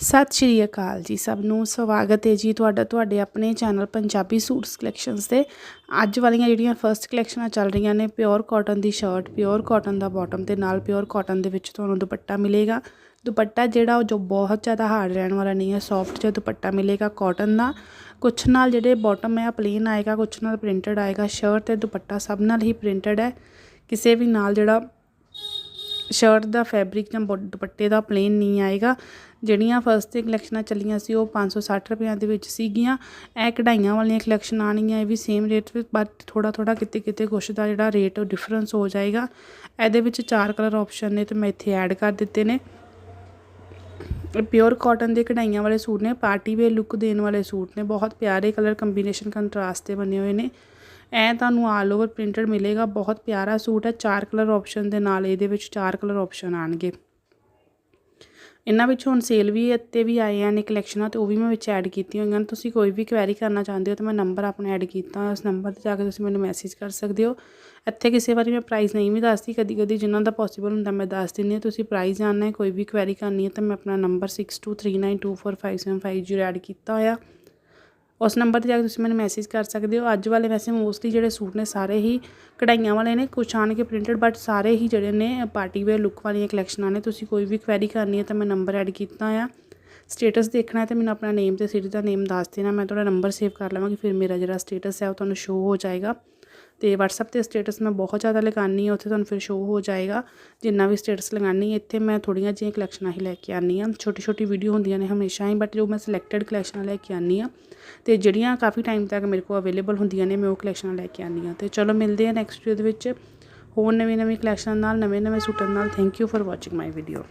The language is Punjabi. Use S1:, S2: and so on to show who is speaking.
S1: ਸਤਿ ਸ਼੍ਰੀ ਅਕਾਲ ਜੀ ਸਭ ਨੂੰ, ਸਵਾਗਤ ਹੈ ਜੀ ਤੁਹਾਡਾ, ਤੁਹਾਡੇ ਆਪਣੇ ਚੈਨਲ ਪੰਜਾਬੀ ਸੂਟਸ ਕਲੈਕਸ਼ਨਸ ਤੇ। ਅੱਜ ਵਾਲੀਆਂ ਜਿਹੜੀਆਂ ਫਰਸਟ ਕਲੈਕਸ਼ਨਾਂ ਚੱਲ ਰਹੀਆਂ ਨੇ ਪਿਓਰ ਕਾਟਨ ਦੀ ਸ਼ਰਟ ਪਿਓਰ ਕਾਟਨ ਦਾ ਬਾਟਮ ਤੇ ਨਾਲ ਪਿਓਰ ਕਾਟਨ ਦੇ ਵਿੱਚ ਤੁਹਾਨੂੰ ਦੁਪੱਟਾ ਮਿਲੇਗਾ। ਦੁਪੱਟਾ ਜਿਹੜਾ ਉਹ ਜੋ ਬਹੁਤ ਜ਼ਿਆਦਾ ਹਾਰਡ ਰਹਿਣ ਵਾਲਾ ਨਹੀਂ ਹੈ ਸੌਫਟ ਜਿਹਾ ਦੁਪੱਟਾ ਮਿਲੇਗਾ ਕਾਟਨ ਦਾ। ਕੁਛ ਨਾਲ ਜਿਹੜੇ ਬਾਟਮ ਹੈ ਪਲੇਨ ਆਏਗਾ, ਕੁਛ ਨਾਲ ਪ੍ਰਿੰਟਡ ਆਏਗਾ। ਸ਼ਰਟ ਤੇ ਦੁਪੱਟਾ ਸਭ ਨਾਲ ਹੀ ਪ੍ਰਿੰਟਡ ਹੈ। ਕਿਸੇ ਵੀ ਨਾਲ ਜਿਹੜਾ ਸ਼ਰਟ ਦਾ ਫੈਬਰਿਕ ਜਾਂ ਬੋ- ਦੁਪੱਟੇ ਦਾ ਪਲੇਨ ਨਹੀਂ ਆਏਗਾ। ਜਿਹੜੀਆਂ ਫਸਟ ਤੇ ਕਲੈਕਸ਼ਨਾਂ ਚੱਲੀਆਂ ਸੀ, ਉਹ 560 ਰੁਪਈਆਂ ਦੇ ਵਿੱਚ ਸੀਗੀਆਂ। ਇਹ ਕਢਾਈਆਂ ਵਾਲੀਆਂ ਕਲੈਕਸ਼ਨ ਆਣੀਆਂ ਇਹ ਵੀ ਸੇਮ ਰੇਟ ਵਿੱਚ ਬਟ ਥੋੜਾ ਥੋੜਾ ਕਿਤੇ ਕਿਤੇ ਕੁਛ ਦਾ ਜਿਹੜਾ ਰੇਟ ਉਹ ਡਿਫਰੈਂਸ ਹੋ ਜਾਏਗਾ। ਇਹਦੇ ਵਿੱਚ ਚਾਰ ਕਲਰ ਆਪਸ਼ਨ ਨੇ ਤੇ ਮੈਂ ਇੱਥੇ ਐਡ ਕਰ ਦਿੱਤੇ ਨੇ। ਪਿਓਰ ਕਾਟਨ ਦੇ ਕਢਾਈਆਂ ਵਾਲੇ ਸੂਟ ਨੇ ਪਾਰਟੀ ਵੇਅਰ ਲੁੱਕ ਦੇਣ ਵਾਲੇ ਸੂਟ ਨੇ। ਬਹੁਤ ਪਿਆਰੇ ਕਲਰ ਕੰਬੀਨੇਸ਼ਨ ਕੰਟਰਾਸਟ ਤੇ ਬਣੇ ਹੋਏ ਨੇ। ਐ ਤੁਹਾਨੂੰ ਆਲ ਓਵਰ ਪ੍ਰਿੰਟਡ ਮਿਲੇਗਾ, ਬਹੁਤ ਪਿਆਰਾ ਸੂਟ ਹੈ, ਚਾਰ ਕਲਰ ਆਪਸ਼ਨ ਦੇ ਨਾਲ ਇਹਦੇ ਵਿੱਚ ਚਾਰ ਕਲਰ ਆਪਸ਼ਨ ਆਣਗੇ। ਇਹਨਾਂ ਵਿੱਚ ਹੁਣ ਸੇਲ ਵੀ ਇੱਥੇ ਵੀ ਆਏ ਆ, ਨੇ ਕਲੈਕਸ਼ਨਾਂ ਤੇ ਉਹ ਵੀ ਮੈਂ ਵਿੱਚ ਐਡ ਕੀਤੀਆਂ ਹੋਈਆਂ ਨੇ। ਤੁਸੀਂ ਕੋਈ ਵੀ ਕੁਐਰੀ ਕਰਨਾ ਚਾਹੁੰਦੇ ਹੋ ਤਾਂ ਮੈਂ ਨੰਬਰ ਆਪਣਾ ਐਡ ਕੀਤਾ, ਉਸ ਨੰਬਰ ਤੇ ਜਾ ਕੇ ਤੁਸੀਂ ਮੈਨੂੰ ਮੈਸੇਜ ਕਰ ਸਕਦੇ ਹੋ। ਇੱਥੇ ਕਿਸੇ ਵਾਰੀ ਮੈਂ ਪ੍ਰਾਈਸ ਨਹੀਂ ਵੀ ਦੱਸਦੀ ਕਦੀ ਕਦੀ ਜਿਨ੍ਹਾਂ ਦਾ ਪੋਸੀਬਲ ਹੁੰਦਾ ਮੈਂ ਦੱਸ ਦਿੰਦੀ ਹਾਂ, ਤੁਸੀਂ ਪ੍ਰਾਈਸ ਜਾਣਨਾ ਹੈ, ਕੋਈ ਵੀ ਕੁਐਰੀ ਕਰਨੀ ਹੈ ਤਾਂ ਮੈਂ ਆਪਣਾ ਨੰਬਰ 6239245750 ਐਡ ਕੀਤਾ ਹੋਇਆ। ਉਸ ਨੰਬਰ ਤੇ ਜਾ ਕੇ ਤੁਸੀਂ ਮੈਨੂੰ ਮੈਸੇਜ ਕਰ ਸਕਦੇ ਹੋ। ਅੱਜ ਵਾਲੇ ਵੈਸੇ ਮੋਸਟਲੀ ਜਿਹੜੇ ਸੂਟ ਨੇ, ਸਾਰੇ ਹੀ ਕਢਾਈਆਂ ਵਾਲੇ ਨੇ, ਕੁਛ ਆਣ ਕੇ ਪ੍ਰਿੰਟਡ ਬਟ ਸਾਰੇ ਹੀ ਜਿਹੜੇ ਨੇ ਪਾਰਟੀ ਵੇਅਰ ਲੁੱਕ ਵਾਲੀਆਂ ਕਲੈਕਸ਼ਨਾਂ ਨੇ। ਤੁਸੀਂ ਕੋਈ ਵੀ ਕੁਐਰੀ ਕਰਨੀ ਹੈ ਤਾਂ ਮੈਂ ਨੰਬਰ ਐਡ ਕੀਤਾ ਆ। ਸਟੇਟਸ ਦੇਖਣਾ ਹੈ ਤਾਂ ਮੈਨੂੰ ਆਪਣਾ ਨੇਮ ਤੇ ਸਿਟੀ ਦਾ ਨੇਮ ਦੱਸ ਦੇਣਾ। ਮੈਂ ਤੁਹਾਡਾ ਨੰਬਰ ਸੇਵ ਕਰ ਲਵਾਂਗੀ, ਫਿਰ ਮੇਰਾ ਜਿਹੜਾ ਸਟੇਟਸ ਹੈ ਉਹ ਤੁਹਾਨੂੰ ਸ਼ੋ ਹੋ ਜਾਏਗਾ। ਤੇ WhatsApp ਤੇ ਸਟੇਟਸ ਮੈਂ ਬਹੁਤ ਜ਼ਿਆਦਾ ਲਗਾਉਂਦੀ ਹਾਂ, ਉੱਥੇ ਤੁਹਾਨੂੰ ਫਿਰ ਸ਼ੋ ਹੋ ਜਾਏਗਾ। ਜਿੰਨਾ ਵੀ ਸਟੇਟਸ ਲਗਾਉਂਦੀ ਹਾਂ, ਇੱਥੇ ਮੈਂ ਥੋੜ੍ਹੀਆਂ ਜਿਹੀਆਂ ਕਲੈਕਸ਼ਨਾਂ ਹੀ ਲੈ ਕੇ ਆਉਂਦੀ ਹਾਂ। ਛੋਟੀ ਛੋਟੀ ਵੀਡੀਓ ਹੁੰਦੀਆਂ ਨੇ ਹਮੇਸ਼ਾ ਹੀ ਬਟ ਜੋ ਮੈਂ ਸਿਲੈਕਟਡ ਕਲੈਕਸ਼ਨਾਂ ਲੈ ਕੇ ਆਉਂਦੀ ਹਾਂ, ਤੇ ਜਿਹੜੀਆਂ ਕਾਫੀ ਟਾਈਮ ਤੱਕ ਮੇਰੇ ਕੋਲ ਅਵੇਲੇਬਲ ਹੁੰਦੀਆਂ ਨੇ, ਮੈਂ ਉਹ ਕਲੈਕਸ਼ਨਾਂ ਲੈ ਕੇ ਆਉਂਦੀ ਹਾਂ। ਤੇ ਚਲੋ ਮਿਲਦੇ ਹਾਂ ਨੈਕਸਟ ਵੀਡੀਓ ਦੇ ਵਿੱਚ। ਹੋਰ ਨਵੀਂ ਨਵੀਂ ਕਲੈਕਸ਼ਨ ਨਾਲ ਨਵੇਂ ਨਵੇਂ ਸੂਟਾਂ ਨਾਲ thank you for watching my video